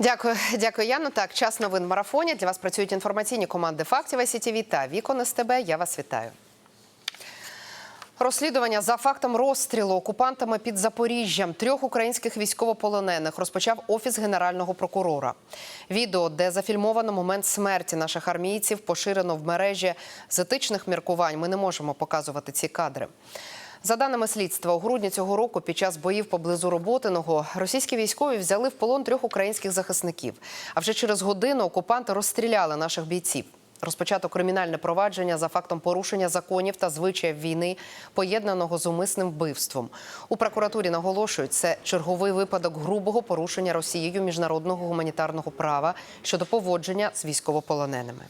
Дякую, дякую, Яно. Так, час новин в марафоні. Для вас працюють інформаційні команди фактів СІТВ та Вікон СТБ. Я вас вітаю. Розслідування за фактом розстрілу окупантами під Запоріжжям трьох українських військовополонених розпочав офіс генерального прокурора. Відео, де зафільмовано момент смерті наших армійців, поширено в мережі з етичних міркувань. Ми не можемо показувати ці кадри. За даними слідства, у грудні цього року під час боїв поблизу Роботиного російські військові взяли в полон трьох українських захисників. А вже через годину окупанти розстріляли наших бійців. Розпочато кримінальне провадження за фактом порушення законів та звичаїв війни, поєднаного з умисним вбивством. У прокуратурі наголошують, це черговий випадок грубого порушення Росією міжнародного гуманітарного права щодо поводження з військовополоненими.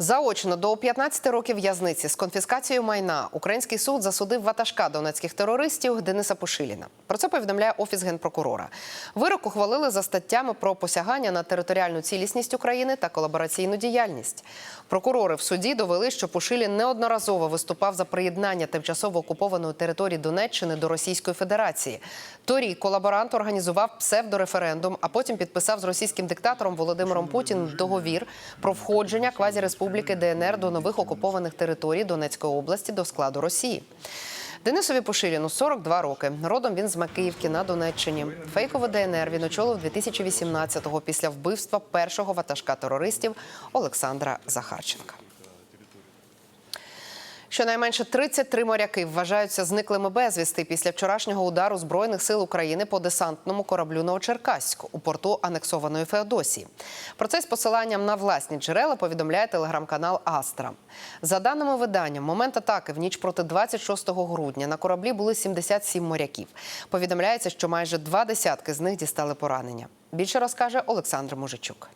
Заочно до 15 років в'язниці з конфіскацією майна український суд засудив ватажка донецьких терористів Дениса Пошиліна. Про це повідомляє офіс генпрокурора. Вирок ухвалили за статтями про посягання на територіальну цілісність України та колабораційну діяльність. Прокурори в суді довели, що Пошилін неодноразово виступав за приєднання тимчасово окупованої території Донеччини до Російської Федерації. Торік колаборант організував псевдореферендум, а потім підписав з російським диктатором Володимиром Путіним договір про входження квазіреспубліки ДНР до нових окупованих територій Донецької області до складу Росії. Денисові Поширіну 42 роки. Родом він з Макіївки на Донеччині. Фейкове ДНР він очолив 2018-го після вбивства першого ватажка терористів Олександра Захарченка. Щонайменше 33 моряки вважаються зниклими безвісти після вчорашнього удару збройних сил України по десантному кораблю Новочеркаську у порту анексованої Феодосії. Про це з посиланням на власні джерела повідомляє телеграм-канал Астра. За даними видання, в момент атаки в ніч проти 26 грудня на кораблі були 77 моряків. Повідомляється, що майже два десятки з них дістали поранення. Більше розкаже Олександр Мужичук.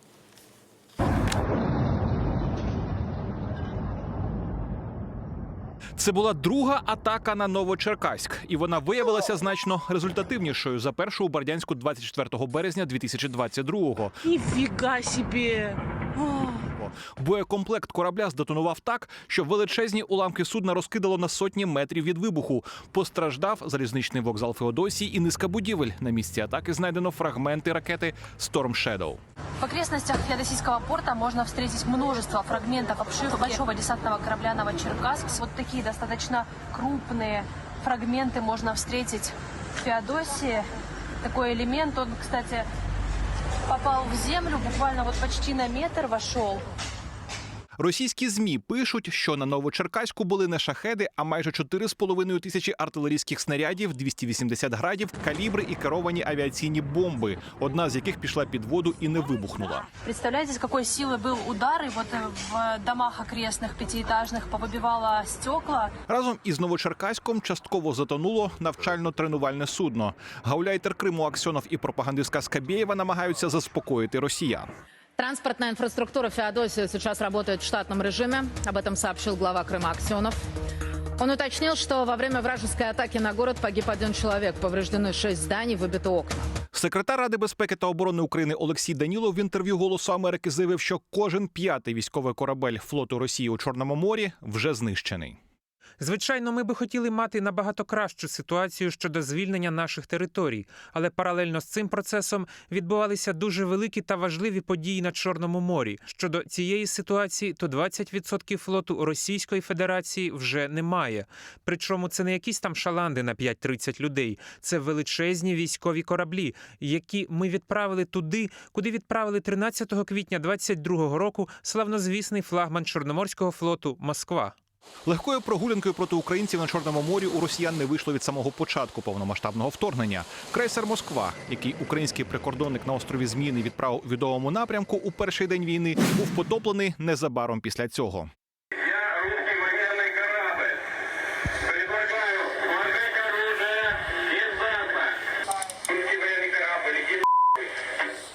Це була друга атака на Новочеркаськ, і вона виявилася значно результативнішою за першу у Бердянську 24 березня 2022-го. Ніфіга собі! О, Боєкомплект корабля здетонував так, що величезні уламки судна розкидало на сотні метрів від вибуху. Постраждав залізничний вокзал Феодосії і низка будівель. На місці атаки знайдено фрагменти ракети Storm Shadow. В окрестностях Феодосийского порта можно встретить множество фрагментов обшивки большого десантного корабля «Новочеркасск». Вот такие достаточно крупные фрагменты можно встретить в Феодосии. Такой элемент, он, кстати, попал в землю, буквально вот почти на метр вошел. Російські змі пишуть, що на Новочеркаську були не шахеди, а майже 4,5 тисячі артилерійських снарядів, 280 градів, калібри і керовані авіаційні бомби. Одна з яких пішла під воду і не вибухнула. Представляете, с какой силы был удар, и вот э, в домах окрестных пятиэтажных повыбивало стекла. Разом із Новочеркаськом частково затонуло навчально-тренувальне судно. Гауляйтер Криму Аксьонов і пропагандистка Скабєєва намагаються заспокоїти росіян. Транспортная инфраструктура Феодосии сейчас работает в штатном режиме. Об этом сообщил глава Крыма Аксенов. Он уточнил, что во время вражеской атаки на город погиб один человек, повреждены шесть зданий, выбиты окна. Секретар Ради безпеки та оборони України Олексій Данілов в інтерв'ю Голосу Америки заявив, що кожен п'ятий військовий корабель флоту Росії у Чорному морі вже знищений. Звичайно, ми би хотіли мати набагато кращу ситуацію щодо звільнення наших територій, але паралельно з цим процесом відбувалися дуже великі та важливі події на Чорному морі. Щодо цієї ситуації, то 20% флоту Російської Федерації вже немає. Причому це не якісь там шаланди на 5-30 людей, це величезні військові кораблі, які ми відправили туди, куди відправили 13 квітня 22 року славнозвісний флагман Чорноморського флоту Москва. Легкою прогулянкою проти українців на Чорному морі у росіян не вийшло від самого початку повномасштабного вторгнення. Крейсер Москва, який український прикордонник на острові Зміни відправив у відомому напрямку у перший день війни, був потоплений незабаром після цього.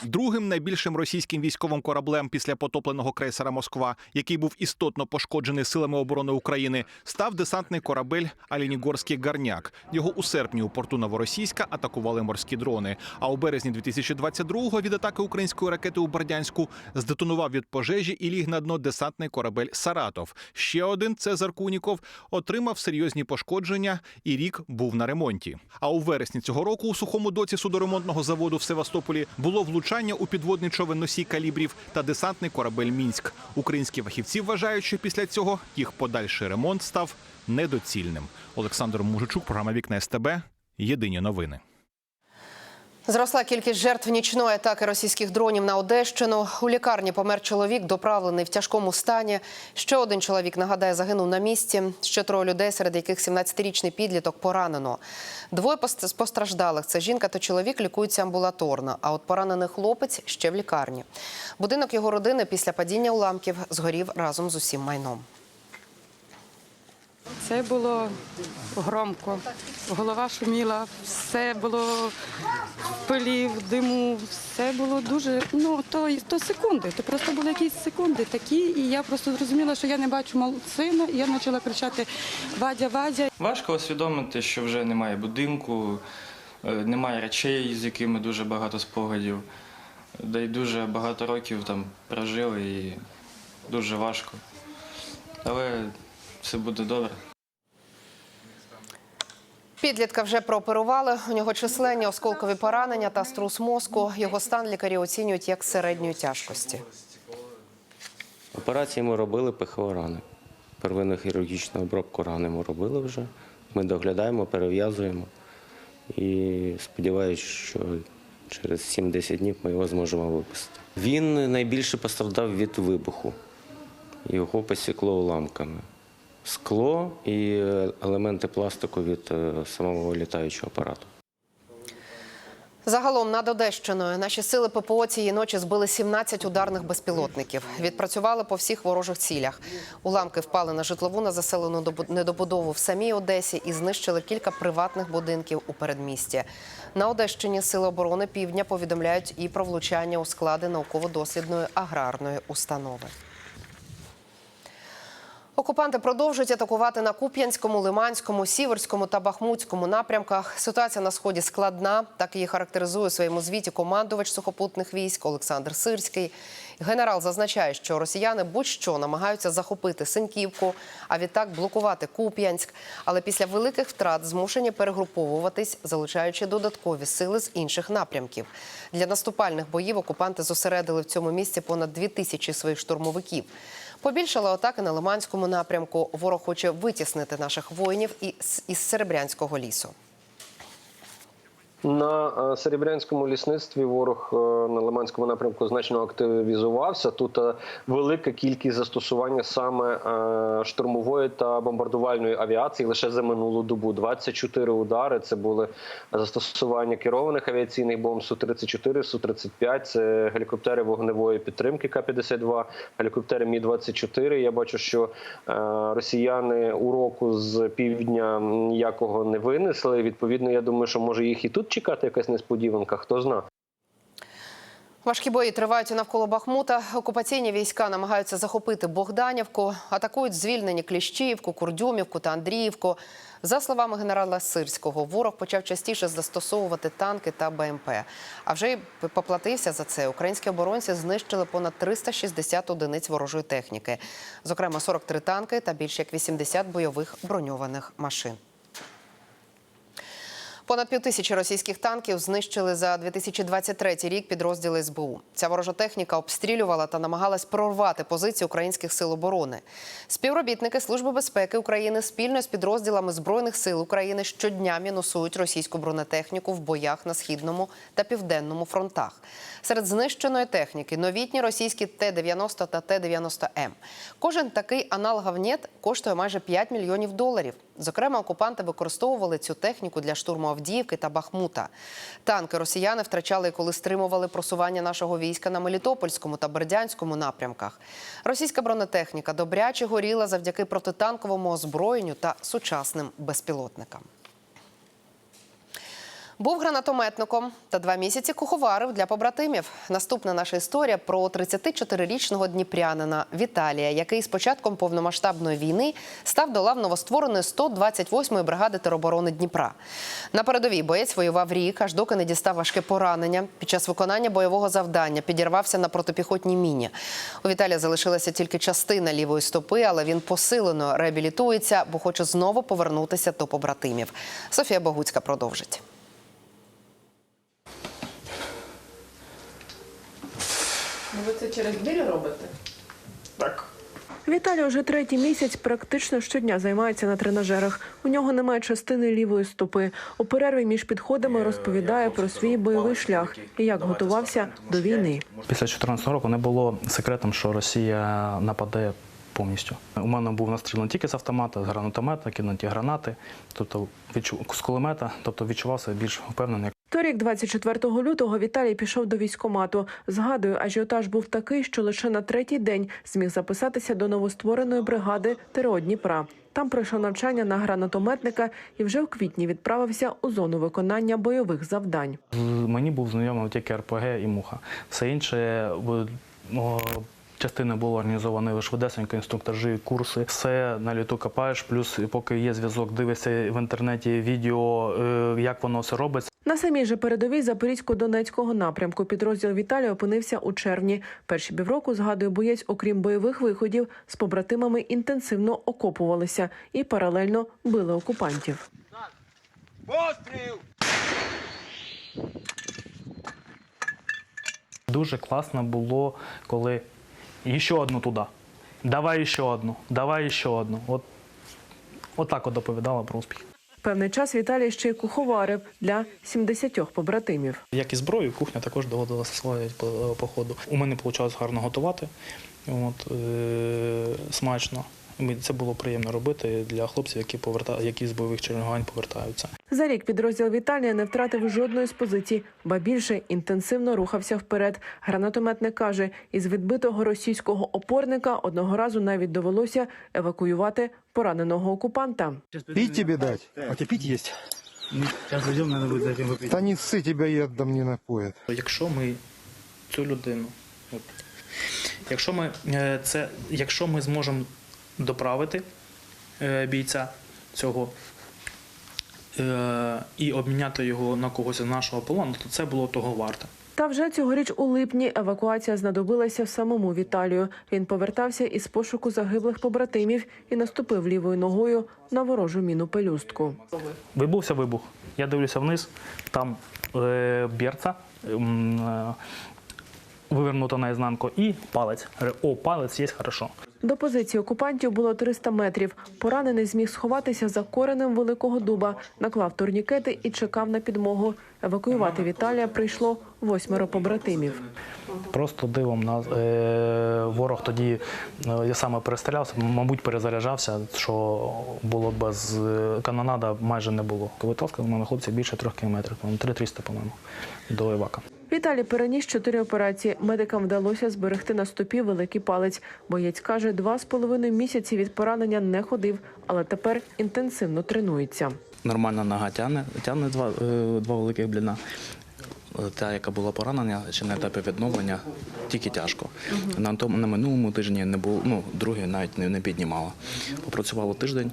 Другим найбільшим російським військовим кораблем після потопленого крейсера Москва, який був істотно пошкоджений силами оборони України, став десантний корабель Алінігорський Гарняк. Його у серпні у порту Новоросійська атакували морські дрони. А у березні 2022-го від атаки української ракети у Бердянську здетонував від пожежі і ліг на дно десантний корабель Саратов. Ще один Цезар Куніков отримав серйозні пошкодження і рік був на ремонті. А у вересні цього року у сухому доці судоремонтного заводу в Севастополі було влучання у підводний човен носій калібрів та десантний корабель Мінськ. Українські фахівці вважають, що після цього їх подальший ремонт став недоцільним. Олександр Мужичук, програма Вікна СТБ. Єдині новини. Зросла кількість жертв нічної атаки російських дронів на Одещину. У лікарні помер чоловік, доправлений в тяжкому стані. Ще один чоловік, нагадає, загинув на місці. Ще троє людей, серед яких 17-річний підліток поранено. Двоє з постраждалих – це жінка та чоловік лікуються амбулаторно. А от поранений хлопець ще в лікарні. Будинок його родини після падіння уламків згорів разом з усім майном. Це було громко, голова шуміла, все було в пилі, в диму, все було дуже. Ну то, то секунди. То просто були якісь секунди такі, і я просто зрозуміла, що я не бачу сина, і я почала кричати Вадя, Вадя. Важко усвідомити, що вже немає будинку, е, немає речей, з якими дуже багато спогадів, де й дуже багато років там прожили і дуже важко. Але все буде добре. Підлітка вже прооперували. У нього численні осколкові поранення та струс мозку. Його стан лікарі оцінюють як середньої тяжкості. Операції ми робили ПХО рани. Первинну хірургічну обробку рани ми робили вже. Ми доглядаємо, перев'язуємо. І сподіваюся, що через 7-10 днів ми його зможемо виписати. Він найбільше постраждав від вибуху. Його посікло уламками. Скло і елементи пластику від е, самого літаючого апарату. Загалом над Одещиною наші сили ППО цієї ночі збили 17 ударних безпілотників. Відпрацювали по всіх ворожих цілях. Уламки впали на житлову на заселену добу- недобудову в самій Одесі і знищили кілька приватних будинків у передмісті. На Одещині сили оборони півдня повідомляють і про влучання у склади науково-дослідної аграрної установи. Окупанти продовжують атакувати на Куп'янському, Лиманському, Сіверському та Бахмутському напрямках. Ситуація на сході складна. Так її характеризує у своєму звіті командувач сухопутних військ Олександр Сирський. Генерал зазначає, що росіяни будь-що намагаються захопити Синьківку, а відтак блокувати Куп'янськ. Але після великих втрат змушені перегруповуватись, залучаючи додаткові сили з інших напрямків. Для наступальних боїв окупанти зосередили в цьому місці понад дві тисячі своїх штурмовиків. Побільшало атаки на Лиманському напрямку. Ворог хоче витіснити наших воїнів із Серебрянського лісу. На е, Серебрянському лісництві ворог е, на Лиманському напрямку значно активізувався. Тут е, велика кількість застосування саме штурмової та бомбардувальної авіації лише за минулу добу. 24 удари. Це були застосування керованих авіаційних бомб Су-34, Су-35. Це гелікоптери вогневої підтримки К-52, гелікоптери Мі-24. Я бачу, що росіяни уроку з півдня ніякого не винесли. Відповідно, я думаю, що може їх і тут чекати якась несподіванка. Хто зна. Важкі бої тривають навколо Бахмута. Окупаційні війська намагаються захопити Богданівку, атакують звільнені Кліщіївку, Курдюмівку та Андріївку. За словами генерала Сирського, ворог почав частіше застосовувати танки та БМП. А вже й поплатився за це. Українські оборонці знищили понад 360 одиниць ворожої техніки, зокрема 43 танки та більше як 80 бойових броньованих машин. Понад півтисячі російських танків знищили за 2023 рік підрозділи СБУ. Ця ворожа техніка обстрілювала та намагалась прорвати позиції українських сил оборони. Співробітники Служби безпеки України спільно з підрозділами збройних сил України щодня мінусують російську бронетехніку в боях на східному та південному фронтах. Серед знищеної техніки новітні російські Т-90 та Т-90М. Кожен такий аналог «Авнєт» коштує майже 5 мільйонів доларів. Зокрема, окупанти використовували цю техніку для штурму Авдіївки та Бахмута. Танки росіяни втрачали, коли стримували просування нашого війська на Мелітопольському та Бердянському напрямках. Російська бронетехніка добряче горіла завдяки протитанковому озброєнню та сучасним безпілотникам. Був гранатометником та два місяці куховарив для побратимів. Наступна наша історія про 34-річного дніпрянина Віталія, який з початком повномасштабної війни став до лав новоствореної 128-ї бригади тероборони Дніпра. На передовій боєць воював рік, аж доки не дістав важке поранення. Під час виконання бойового завдання підірвався на протипіхотній міні. У Віталія залишилася тільки частина лівої стопи, але він посилено реабілітується, бо хоче знову повернутися до побратимів. Софія Богуцька продовжить. Ви це через біль робите? Так. Віталій уже третій місяць практично щодня займається на тренажерах. У нього немає частини лівої стопи. У перерві між підходами розповідає про свій бойовий шлях і як готувався до війни. Після 2014 року не було секретом, що Росія нападе повністю. У мене був настріл не тільки з автомата, з гранатомета, кинуті гранати, тобто з кулемета, тобто відчувався більш впевнений. Торік, 24 лютого, Віталій пішов до військкомату. Згадую, ажіотаж був такий, що лише на третій день зміг записатися до новоствореної бригади ТРО Дніпра. Там пройшов навчання на гранатометника і вже в квітні відправився у зону виконання бойових завдань. Мені був знайомий тільки РПГ і муха. Все інше частини було організовані лише швидесенько, інструктажі, курси. Все на літу копаєш, плюс поки є зв'язок, дивишся в інтернеті відео, е, як воно все робиться. На самій же передовій Запорізько-Донецького напрямку підрозділ Віталія опинився у червні. Перші півроку, згадує боєць, окрім бойових виходів, з побратимами інтенсивно окопувалися і паралельно били окупантів. Дуже класно було, коли ще одну туди. Давай ще одну, давай ще одну. От, от так от доповідала про успіх. Певний час Віталій ще й куховарив для 70 побратимів. Як і зброю, кухня також доводилася освоювати по, по ходу. У мене вийшло гарно готувати, от, е, смачно. Це було приємно робити для хлопців, які поверта... які з бойових чергувань повертаються. За рік підрозділ Віталія не втратив жодної з позицій, ба більше інтенсивно рухався вперед. Гранатометник каже, із відбитого російського опорника одного разу навіть довелося евакуювати пораненого окупанта. Пить тебе дать? А тебе пить есть? Зараз зайдемо, треба буде цим випити. Да не ссы, тебя и отдам не напоят. Якщо ми цю людину, от, якщо ми е, це, якщо ми зможемо доправити е, бійця цього і обміняти його на когось із нашого полону, то це було того варте. Та вже цьогоріч у липні евакуація знадобилася самому Віталію. Він повертався із пошуку загиблих побратимів і наступив лівою ногою на ворожу міну пелюстку. Вибувся вибух. Я дивлюся вниз, там е, берця е, вивернута наізнанку і палець. О, палець є, хорошо. До позиції окупантів було 300 метрів. Поранений зміг сховатися за коренем великого дуба, наклав турнікети і чекав на підмогу. Евакуювати Віталія прийшло восьмеро побратимів. Просто дивом на е, ворог тоді е, я саме перестрілявся, мабуть, перезаряджався, що було без е, канонада майже не було. Витаскали мене хлопці більше трьох кілометрів, по-моєму, 3-300, по-моєму, до Івака. Віталій переніс чотири операції. Медикам вдалося зберегти на стопі великий палець. Боєць каже, два з половиною місяці від поранення не ходив, але тепер інтенсивно тренується. Нормальна нога тягне, тягне два, е, два великих бліна. Та, яка була поранена, чи на етапі відновлення, тільки тяжко. На, тому, на минулому тижні не було, ну, другий навіть не, не піднімала. Попрацювало тиждень,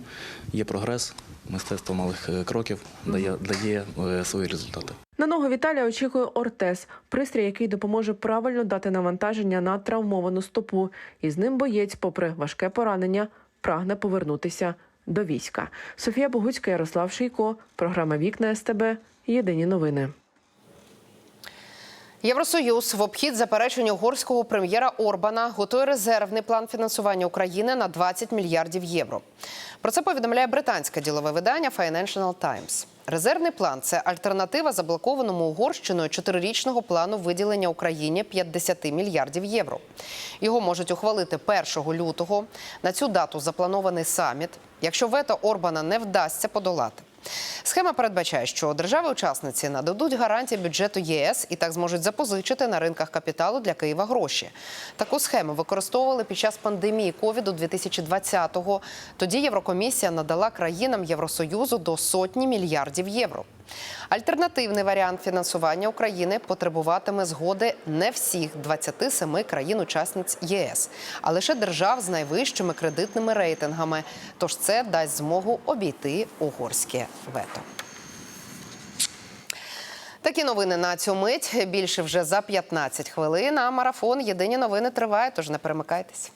є прогрес, мистецтво малих е, кроків дає, дає е, свої результати. На ногу Віталія очікує ортез, пристрій, який допоможе правильно дати навантаження на травмовану стопу. І з ним боєць, попри важке поранення, прагне повернутися до війська. Софія Богуцька, Ярослав Шийко, програма Вікна СТБ. Єдині новини. Євросоюз в обхід заперечень угорського прем'єра Орбана готує резервний план фінансування України на 20 мільярдів євро. Про це повідомляє британське ділове видання Financial Times. Резервний план це альтернатива заблокованому Угорщиною чотирирічного плану виділення Україні 50 мільярдів євро. Його можуть ухвалити 1 лютого. На цю дату запланований саміт. Якщо вето Орбана не вдасться подолати. Схема передбачає, що держави-учасниці нададуть гарантії бюджету ЄС і так зможуть запозичити на ринках капіталу для Києва гроші. Таку схему використовували під час пандемії ковіду 2020-го. Тоді Єврокомісія надала країнам Євросоюзу до сотні мільярдів євро. Альтернативний варіант фінансування України потребуватиме згоди не всіх 27 країн-учасниць ЄС, а лише держав з найвищими кредитними рейтингами. Тож це дасть змогу обійти угорське вето. Такі новини на цю мить. Більше вже за 15 хвилин. А марафон Єдині новини триває. Тож не перемикайтесь.